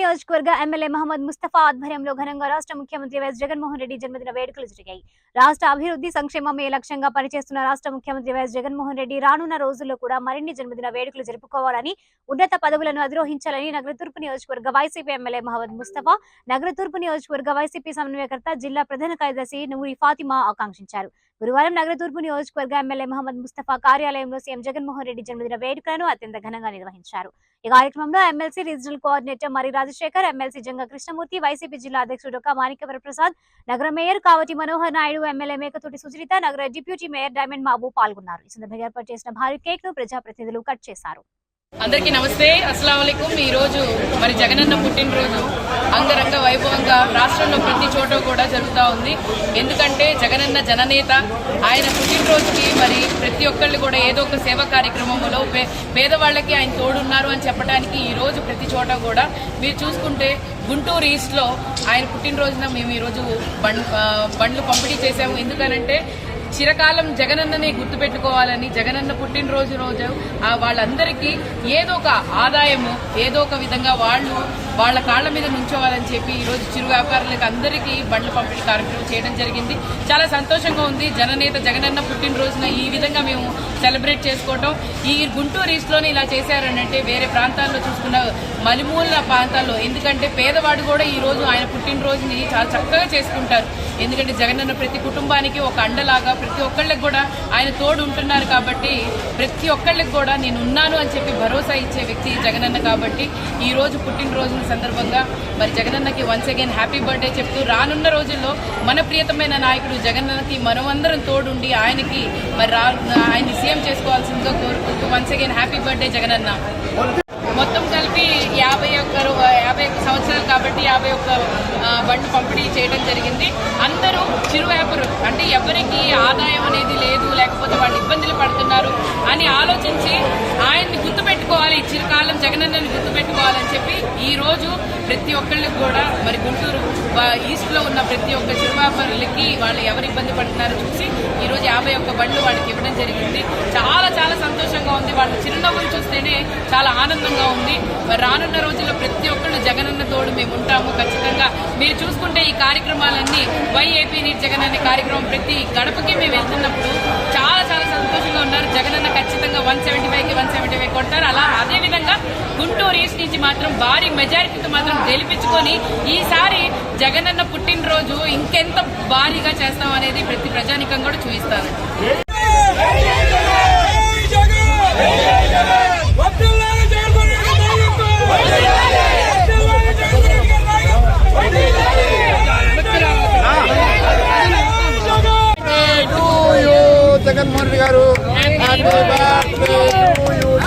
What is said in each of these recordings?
నియోజకవర్గ ఎమ్మెల్యే మహమ్మద్ ముస్తఫా ఆధ్వర్యంలో ఘనంగా రాష్ట్ర ముఖ్యమంత్రి వైఎస్ జగన్మోహన్ రెడ్డి జన్మదిన వేడుకలు జరిగాయి. రాష్ట్ర అభివృద్ధి సంక్షేమమే లక్ష్యంగా పనిచేస్తున్న రాష్ట్ర ముఖ్యమంత్రి వైఎస్ జగన్మోహన్ రెడ్డి రానున్న రోజుల్లో కూడా మరిన్ని జన్మదిన వేడుకలు జరుపుకోవాలని ఉన్నత పదవులను అధిరోహించాలని నగర తూర్పు నియోజకవర్గ వైసీపీ ఎమ్మెల్యే మహమ్మద్ ముస్తఫా నగర తూర్పు నియోజకవర్గ వైసీపీ సమన్వయకర్త జిల్లా ప్రధాన కార్యదర్శి నూరి ఫాతిమా ఆకాంక్షించారు. గురువారం నగర తూర్పు నియోజకవర్గ ఎమ్మెల్యే మహమ్మద్ ముస్తఫా కార్యాలయంలో సీఎం జగన్మోహన్ రెడ్డి జన్మదిన వేడుకలను అత్యంత ఘనంగా నిర్వహించారు. ఈ కార్యక్రమంలో ఎమ్మెల్సీ రీజనల్ కోఆర్డినేటర్ మరి రాజశేఖర్ ఎమ్మెల్సీ జంగ కృష్ణమూర్తి వైసీపీ జిల్లా అధ్యక్షుడు మాణిక్యవర ప్రసాద్ నగర మేయర్ కావటి మనోహర్ నాయుడు ఎమ్మెల్యే మేకతోటి సుచరిత నగర డిప్యూటీ మేయర్ డైమండ్ బాబు పాల్గొన్నారు. ఈ సందర్భంగా ఏర్పాటు చేసిన భారీ కేక్ను ప్రజాప్రతినిధులు కట్ చేశారు. అందరికీ నమస్తే. అస్సలం ఈ రోజు మరి జగనన్న పుట్టినరోజు. అంగరంగ వైభవంగా రాష్ట్రంలో ప్రతి చోట కూడా జరుగుతూ ఉంది. ఎందుకంటే జగనన్న జననేత. ఆయన పుట్టినరోజుకి మరి ప్రతి ఒక్కళ్ళు కూడా ఏదో ఒక సేవా కార్యక్రమంలో పే- పేదవాళ్ళకి ఆయన తోడున్నారు అని చెప్పడానికి ఈ రోజు ప్రతి చోట కూడా మీరు చూసుకుంటే గుంటూరు ఈస్ట్లో ఆయన పుట్టినరోజున మేము ఈరోజు బండ్ బండ్లు పంపిణీ చేసాము ఎందుకనంటే చిరకాలం జగనన్నని గుర్తుపెట్టుకోవాలని జగనన్న పుట్టినరోజు రోజు వాళ్ళందరికీ ఏదో ఒక ఆదాయము ఏదో ఒక విధంగా వాళ్ళు వాళ్ళ కాళ్ళ మీద నుంచోవాలని చెప్పి ఈరోజు చిరు వ్యాపారులకు అందరికీ బండ్లు పంపిణీ కార్యక్రమం చేయడం జరిగింది. చాలా సంతోషంగా ఉంది. జననేత జగనన్న పుట్టినరోజున ఈ విధంగా మేము సెలబ్రేట్ చేసుకోవటం. ఈ గుంటూరు ఈస్ట్లోనే ఇలా చేశారనంటే వేరే ప్రాంతాల్లో చూసుకున్న మలిమూల ప్రాంతాల్లో. ఎందుకంటే పేదవాడు కూడా ఈ రోజు ఆయన పుట్టినరోజుని చాలా చక్కగా చేసుకుంటారు. ఎందుకంటే జగనన్న ప్రతి కుటుంబానికి ఒక అండలాగా ప్రతి ఒక్కళ్ళకి కూడా ఆయన తోడు ఉంటున్నారు కాబట్టి ప్రతి ఒక్కళ్ళకి కూడా నేను ఉన్నాను అని చెప్పి భరోసా ఇచ్చే వ్యక్తి జగనన్న కాబట్టి ఈ రోజు పుట్టినరోజుల సందర్భంగా మరి జగనన్నకి వన్స్ అగైన్ హ్యాపీ బర్త్డే చెప్తూ రానున్న రోజుల్లో మన ప్రియతమైన నాయకుడు జగనన్నకి మనమందరం తోడుండి ఆయనకి మరి రా ఆయన్ని సీఎం చేసుకోవాల్సిందిగా కోరుకుంటూ once again happy birthday Jagananna. మొత్తం కలిపి యాభై ఒక్క యాభై ఒక్క సంవత్సరాలు కాబట్టి యాభై ఒక్క ఆ, బండ్లు పంపిణీ చేయడం జరిగింది. అందరూ చిరు వ్యాపారులు అంటే ఎవరికి ఆదాయం అనేది లేదు లేకపోతే వాళ్ళు ఇబ్బందులు పడుతున్నారు అని ఆలోచించి ఆయన్ని గుర్తుపెట్టుకోవాలి. చిరుకాలం జగనన్నని గుర్తుపెట్టుకోవాలని చెప్పి ఈ రోజు ప్రతి ఒక్కళ్ళకి కూడా మరి గుంటూరు ఈస్ట్లో ఉన్న ప్రతి ఒక్క చిరు వాళ్ళు ఎవరు ఇబ్బంది పడుతున్నారో చూసి ఈ రోజు యాభై ఒక్క బండ్లు వాళ్ళకి ఇవ్వడం జరిగింది. చాలా చాలా సంతోషంగా ఉంది. వాళ్ళ చిరునవ్వులు చూస్తేనే చాలా ఆనందంగా ఉంది. మరి రానున్న రోజుల్లో ప్రతి ఒక్కళ్ళు జగనన్న తోడు మేము ఉంటాము ఖచ్చితంగా. మీరు చూసుకుంటే ఈ కార్యక్రమాలన్నీ వైఏపీ నీట్ జగన్ అనే కార్యక్రమం ప్రతి గడపకి మేము వెళ్తున్నప్పుడు చాలా చాలా సంతోషంగా ఉన్నారు. జగనన్న ఖచ్చితంగా వన్ సెవెంటీ ఫైవ్ కొడతారు అలా అదేవిధంగా గుంటూరు ఈస్ట్ నుంచి మాత్రం భారీ మెజారిటీతో మాత్రం గెలిపించుకొని ఈసారి జగనన్న పుట్టినరోజు ఇంకెంత భారీగా చేస్తాం అనేది ప్రతి ప్రజానికం కూడా చూపిస్తారు జగన్మోహన్ రెడ్డి గారు హ్యాపీ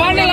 బాండి